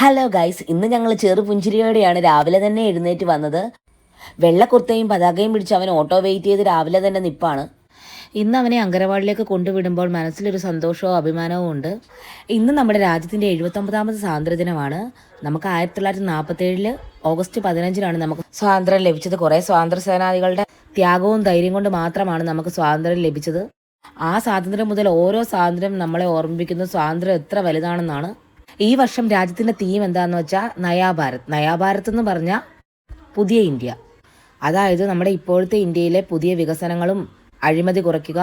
Hello guys ഇന്ന് ഞങ്ങൾ ചെറു പുഞ്ചിരിയോടെയാണ് രാവിലെ തന്നെ എഴുന്നേറ്റ് വന്നത്. വെള്ളക്കുർത്തയും പതാകയും പിടിച്ച് അവൻ ഓട്ടോ വെയിറ്റ് ചെയ്ത് രാവിലെ തന്നെ നിപ്പാണ്. ഇന്ന് അവനെ അങ്കനവാടിയിലേക്ക് കൊണ്ടുവിടുമ്പോൾ മനസ്സിലൊരു സന്തോഷവും അഭിമാനവും ഉണ്ട്. ഇന്ന് നമ്മുടെ രാജ്യത്തിന്റെ എഴുപത്തൊമ്പതാമത് സ്വാതന്ത്ര്യദിനമാണ്. നമുക്ക് ആയിരത്തി തൊള്ളായിരത്തി നാൽപ്പത്തി ഏഴിൽ ഓഗസ്റ്റ് പതിനഞ്ചിനാണ് നമുക്ക് സ്വാതന്ത്ര്യം ലഭിച്ചത്. കുറേ സ്വാതന്ത്ര്യ സേനാനികളുടെ ത്യാഗവും ധൈര്യം കൊണ്ട് മാത്രമാണ് നമുക്ക് സ്വാതന്ത്ര്യം ലഭിച്ചത്. ആ സ്വാതന്ത്ര്യം മുതൽ ഓരോ സ്വാതന്ത്ര്യം നമ്മളെ ഓർമ്മിപ്പിക്കുന്ന സ്വാതന്ത്ര്യം എത്ര വലുതാണെന്നാണ് ഈ വർഷം രാജ്യത്തിന്റെ തീം എന്താന്ന് വെച്ചാൽ നയാഭാരത്. നയാഭാരത് എന്ന് പറഞ്ഞാൽ പുതിയ ഇന്ത്യ. അതായത് നമ്മുടെ ഇപ്പോഴത്തെ ഇന്ത്യയിലെ പുതിയ വികസനങ്ങളും അഴിമതി കുറയ്ക്കുക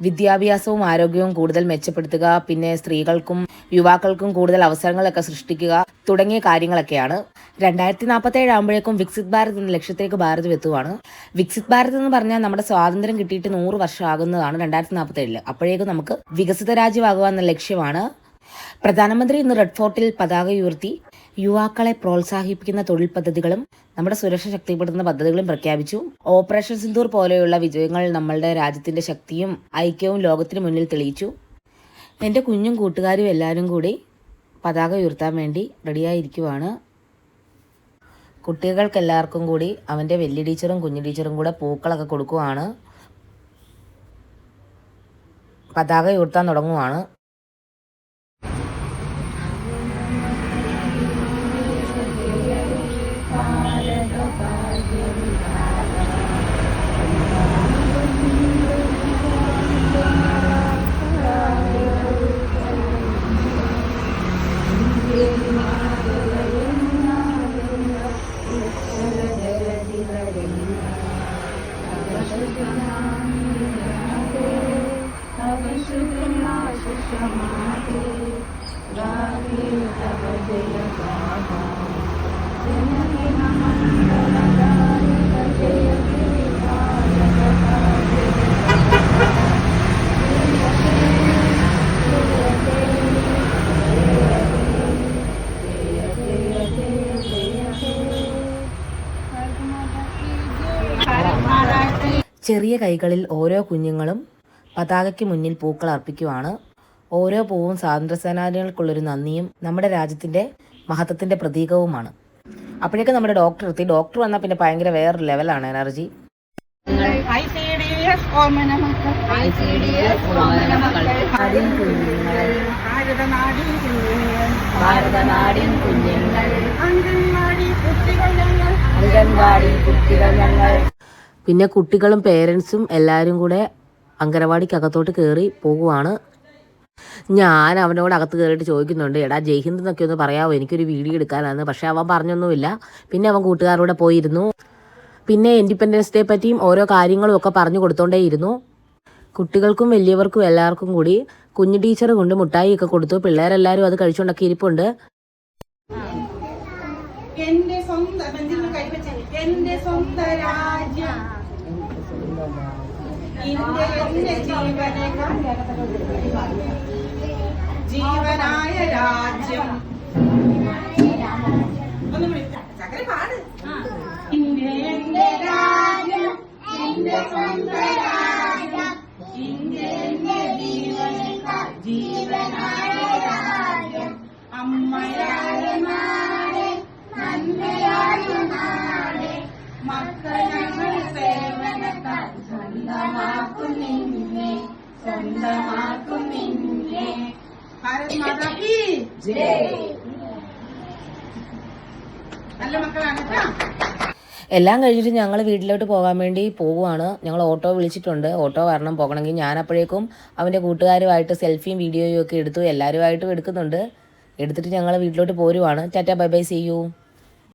വിദ്യാഭ്യാസവും ആരോഗ്യവും കൂടുതൽ മെച്ചപ്പെടുത്തുക പിന്നെ സ്ത്രീകൾക്കും യുവാക്കൾക്കും കൂടുതൽ അവസരങ്ങളൊക്കെ സൃഷ്ടിക്കുക തുടങ്ങിയ കാര്യങ്ങളൊക്കെയാണ്. രണ്ടായിരത്തി നാൽപ്പത്തി ഏഴ് ആകുമ്പോഴേക്കും വികസിത് ഭാരത് എന്ന ലക്ഷ്യത്തിലേക്ക് ഭാരത് എത്തുവാണ്. വികസിത് ഭാരത് എന്ന് പറഞ്ഞാൽ നമ്മുടെ സ്വാതന്ത്ര്യം കിട്ടിയിട്ട് നൂറ് വർഷം ആകുന്നതാണ് രണ്ടായിരത്തി നാൽപ്പത്തി ഏഴിൽ അപ്പോഴേക്കും നമുക്ക് വികസിത രാജ്യമാകുക എന്ന ലക്ഷ്യമാണ് പ്രധാനമന്ത്രി ഇന്ന് റെഡ് ഫോർട്ടിൽ പതാക ഉയർത്തി യുവാക്കളെ പ്രോത്സാഹിപ്പിക്കുന്ന തൊഴിൽ പദ്ധതികളും നമ്മുടെ സുരക്ഷ ശക്തിപ്പെടുത്തുന്ന പദ്ധതികളും പ്രഖ്യാപിച്ചു. ഓപ്പറേഷൻ സിന്ദൂർ പോലെയുള്ള വിജയങ്ങൾ നമ്മളുടെ രാജ്യത്തിന്റെ ശക്തിയും ഐക്യവും ലോകത്തിന് മുന്നിൽ തെളിയിച്ചു. എന്റെ കുഞ്ഞും കൂട്ടുകാരും എല്ലാവരും കൂടി പതാക ഉയർത്താൻ വേണ്ടി റെഡിയായിരിക്കുവാണ്. കുട്ടികൾക്ക് എല്ലാവർക്കും കൂടി അവന്റെ വലിയ ടീച്ചറും കുഞ്ഞു ടീച്ചറും കൂടെ പൂക്കളൊക്കെ കൊടുക്കുവാണ്. പതാക ഉയർത്താൻ തുടങ്ങുവാണ്. Thank you. ചെറിയ കൈകളിൽ ഓരോ കുഞ്ഞുങ്ങളും പതാകയ്ക്ക് മുന്നിൽ പൂക്കൾ അർപ്പിക്കുവാണ്. ഓരോ പൂവും സ്വാതന്ത്ര്യസേനാനികൾക്കുള്ളൊരു നന്ദിയും നമ്മുടെ രാജ്യത്തിന്റെ മഹത്വത്തിന്റെ പ്രതീകവുമാണ്. അപ്പോഴേക്കും നമ്മുടെ ഡോക്ടർ എത്തി. ഡോക്ടർ വന്നാൽ പിന്നെ ഭയങ്കര വേറൊരു ലെവലാണ് എനർജി ഭാരതനാടിൻ കുഞ്ഞുങ്ങൾ. അംഗൻവാടി കുട്ടികൾ ഞങ്ങൾ. പിന്നെ കുട്ടികളും പേരൻസും എല്ലാവരും കൂടെ അംഗനവാടിക്കകത്തോട്ട് കയറി പോകുവാണ് ഞാൻ അവനോട് അകത്ത് കയറിയിട്ട് ചോദിക്കുന്നുണ്ട് എടാ ജയ്ഹിന്ദ് എന്നൊക്കെ ഒന്ന് പറയാമോ എനിക്കൊരു വീഡിയോ എടുക്കാനാണ്. പക്ഷേ അവൻ പറഞ്ഞൊന്നുമില്ല. പിന്നെ അവൻ കൂട്ടുകാരോടെ പോയിരുന്നു. പിന്നെ ഇൻഡിപെൻഡൻസ് ഡേ പറ്റിയും ഓരോ കാര്യങ്ങളും ഒക്കെ പറഞ്ഞു കൊടുത്തോണ്ടേയിരുന്നു. കുട്ടികൾക്കും വലിയവർക്കും എല്ലാവർക്കും കൂടി കുഞ്ഞു ടീച്ചർ കൊണ്ട് മുട്ടായി ഒക്കെ കൊടുത്തു. പിള്ളേരെല്ലാവരും അത് കഴിച്ചുകൊണ്ടൊക്കെ ഇരിപ്പുണ്ട്. എന്റെ സ്വന്തം നെഞ്ചിൽ കൈവച്ച എന്റെ സ്വന്തം രാജ്യം. എന്റെ ജീവനകം ജീവനായ രാജ്യം. പാട്. രാജ്യം രാജ്യം. ജീവനേക്കാൾ ജീവനായ രാജ്യം. അമ്മയായ ഭാരത് മാതാ കി നല്ല മക്കളാണ് കേട്ടോ. എല്ലാം കഴിഞ്ഞിട്ട് ഞങ്ങൾ വീട്ടിലോട്ട് പോകാൻ വേണ്ടി പോവുകയാണ്. ഞങ്ങൾ ഓട്ടോ വിളിച്ചിട്ടുണ്ട്. ഓട്ടോ വരണം പോകണമെങ്കിൽ ഞാൻ അപ്പോഴേക്കും അവന്റെ കൂട്ടുകാരുമായിട്ട് സെൽഫിയും വീഡിയോയും ഒക്കെ എടുത്തു. എല്ലാവരുമായിട്ടും എടുക്കുന്നുണ്ട്. എടുത്തിട്ട് ഞങ്ങൾ വീട്ടിലോട്ട് പോരുവാണ്. Tata bye bye see you.